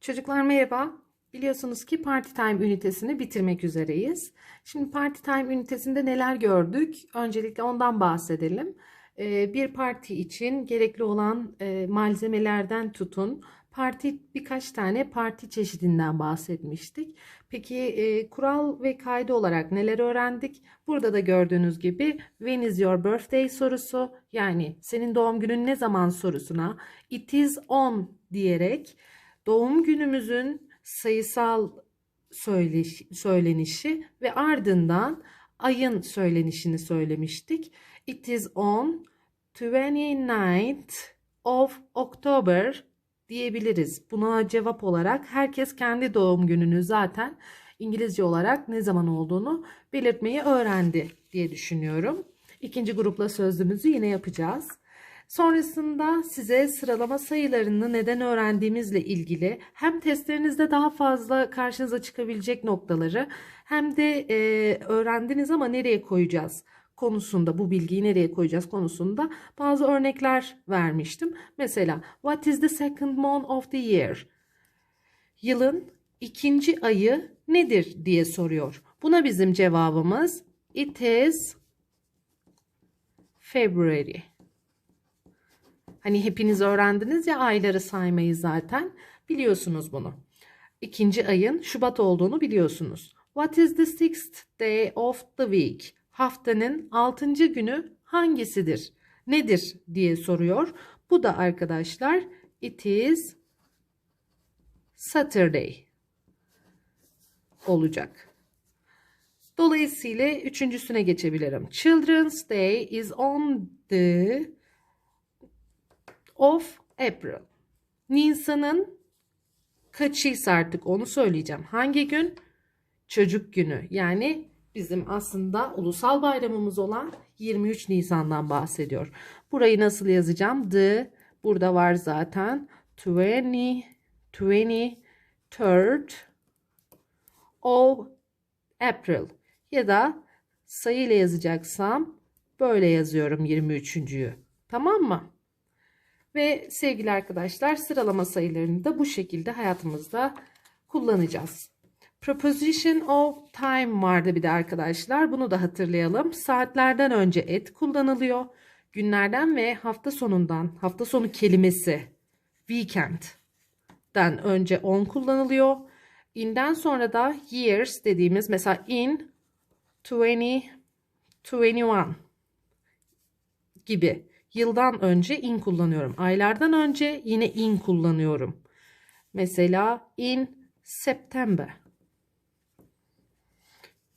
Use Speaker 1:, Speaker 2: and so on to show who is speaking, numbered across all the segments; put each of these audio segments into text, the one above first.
Speaker 1: Çocuklar merhaba. Biliyorsunuz ki Party Time ünitesini bitirmek üzereyiz. Şimdi Party Time ünitesinde neler gördük? Öncelikle ondan bahsedelim. Ee, bir parti için gerekli olan e, malzemelerden tutun. Parti birkaç tane parti çeşidinden bahsetmiştik. Peki e, kural ve kaydı olarak neler öğrendik? Burada da gördüğünüz gibi When is your birthday sorusu yani senin doğum günün ne zaman sorusuna It is on diyerek doğum günümüzün sayısal söyleş, söylenişi ve ardından ayın söylenişini söylemiştik. It is on 29th of October diyebiliriz. Buna cevap olarak herkes kendi doğum gününü zaten İngilizce olarak ne zaman olduğunu belirtmeyi öğrendi diye düşünüyorum. İkinci grupla sözlüğümüzü yine yapacağız. Sonrasında size sıralama sayılarını neden öğrendiğimizle ilgili hem testlerinizde daha fazla karşınıza çıkabilecek noktaları hem de e, öğrendiniz ama nereye koyacağız konusunda bu bilgiyi nereye koyacağız konusunda bazı örnekler vermiştim. Mesela what is the second month of the year? Yılın ikinci ayı nedir diye soruyor. Buna bizim cevabımız it is February. Hani hepiniz öğrendiniz ya ayları saymayı zaten. Biliyorsunuz bunu. İkinci ayın Şubat olduğunu biliyorsunuz. What is the sixth day of the week? Haftanın altıncı günü hangisidir? Nedir diye soruyor. Bu da arkadaşlar it is Saturday olacak. Dolayısıyla üçüncüsüne geçebilirim. Children's Day is on the of April. Nisan'ın kaçıysa artık onu söyleyeceğim. Hangi gün? Çocuk günü. Yani bizim aslında ulusal bayramımız olan 23 Nisan'dan bahsediyor. Burayı nasıl yazacağım? The burada var zaten. 20 23rd of April ya da sayıyla yazacaksam böyle yazıyorum 23.'yü. Tamam mı? Ve sevgili arkadaşlar sıralama sayılarını da bu şekilde hayatımızda kullanacağız. Preposition of time vardı bir de arkadaşlar. Bunu da hatırlayalım. Saatlerden önce et kullanılıyor. Günlerden ve hafta sonundan, hafta sonu kelimesi weekend'den önce on kullanılıyor. In'den sonra da years dediğimiz mesela in 20 21 gibi yıldan önce in kullanıyorum. Aylardan önce yine in kullanıyorum. Mesela in September.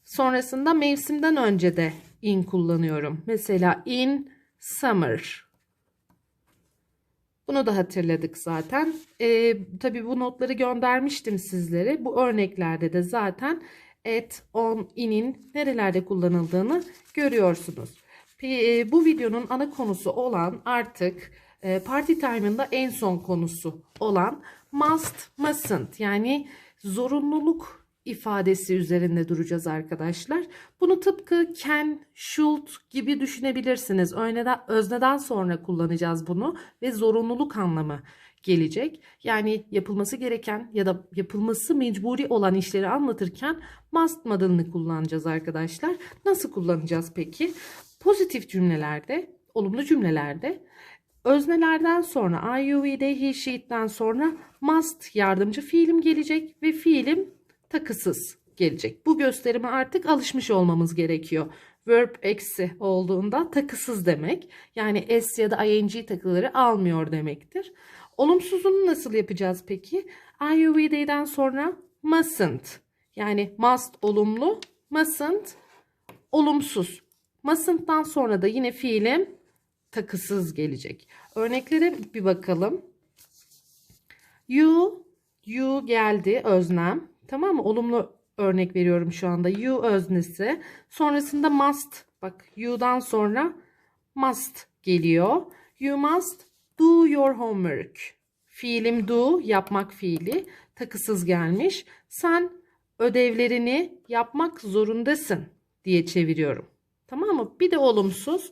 Speaker 1: Sonrasında mevsimden önce de in kullanıyorum. Mesela in summer. Bunu da hatırladık zaten. Ee, tabii bu notları göndermiştim sizlere. Bu örneklerde de zaten at, on, in'in nerelerde kullanıldığını görüyorsunuz. P- Bu videonun ana konusu olan artık e, party time'ında en son konusu olan must, mustn't yani zorunluluk ifadesi üzerinde duracağız arkadaşlar. Bunu tıpkı can, should gibi düşünebilirsiniz. Özneden, özneden sonra kullanacağız bunu ve zorunluluk anlamı gelecek. Yani yapılması gereken ya da yapılması mecburi olan işleri anlatırken must model'ını kullanacağız arkadaşlar. Nasıl kullanacağız peki? Pozitif cümlelerde, olumlu cümlelerde öznelerden sonra I, you, we, they, he, she'den sonra must yardımcı fiilim gelecek ve fiilim takısız gelecek. Bu gösterime artık alışmış olmamız gerekiyor. Verb eksi olduğunda takısız demek. Yani s ya da ing takıları almıyor demektir. Olumsuzunu nasıl yapacağız peki? I, you, we, they'den sonra mustn't. Yani must olumlu, mustn't olumsuz. Mustn't'tan sonra da yine fiilim takısız gelecek. Örneklere bir bakalım. You, you geldi öznem. Tamam mı? Olumlu örnek veriyorum şu anda. You öznesi. Sonrasında must. Bak you'dan sonra must geliyor. You must do your homework. Fiilim do yapmak fiili takısız gelmiş. Sen ödevlerini yapmak zorundasın diye çeviriyorum. Tamam mı? Bir de olumsuz.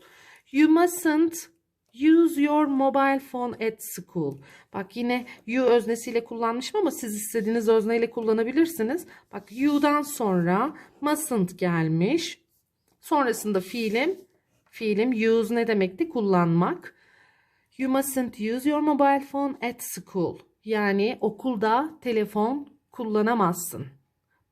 Speaker 1: You mustn't Use your mobile phone at school. Bak yine you öznesiyle kullanmışım ama siz istediğiniz özneyle kullanabilirsiniz. Bak you'dan sonra mustn't gelmiş. Sonrasında fiilim. Fiilim use ne demekti? Kullanmak. You mustn't use your mobile phone at school. Yani okulda telefon kullanamazsın.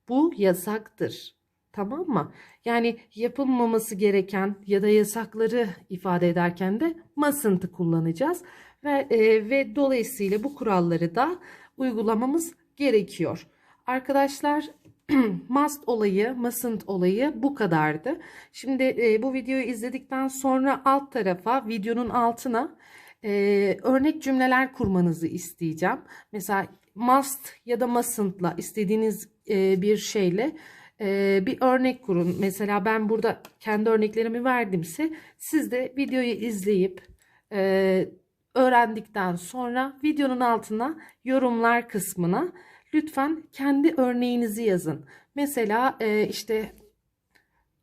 Speaker 1: Bu yasaktır. Tamam mı? Yani yapılmaması gereken ya da yasakları ifade ederken de mustn't'ı kullanacağız. Ve, e, ve dolayısıyla bu kuralları da uygulamamız gerekiyor. Arkadaşlar must olayı, mustn't olayı bu kadardı. Şimdi e, bu videoyu izledikten sonra alt tarafa, videonun altına e, örnek cümleler kurmanızı isteyeceğim. Mesela must ya da mustn't'la istediğiniz e, bir şeyle e, bir örnek kurun. Mesela ben burada kendi örneklerimi verdimse siz de videoyu izleyip e, öğrendikten sonra videonun altına yorumlar kısmına lütfen kendi örneğinizi yazın. Mesela e, işte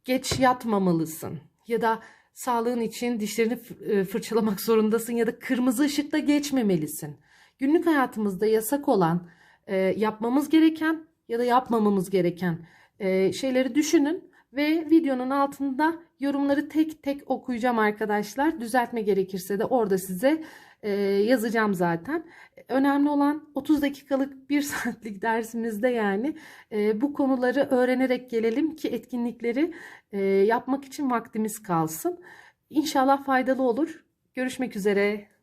Speaker 1: geç yatmamalısın ya da sağlığın için dişlerini e, fırçalamak zorundasın ya da kırmızı ışıkta geçmemelisin. Günlük hayatımızda yasak olan, yapmamız gereken ya da yapmamamız gereken e, şeyleri düşünün ve videonun altında yorumları tek tek okuyacağım arkadaşlar. Düzeltme gerekirse de orada size e, yazacağım zaten. Önemli olan 30 dakikalık bir saatlik dersimizde yani e, bu konuları öğrenerek gelelim ki etkinlikleri yapmak için vaktimiz kalsın. İnşallah faydalı olur. Görüşmek üzere.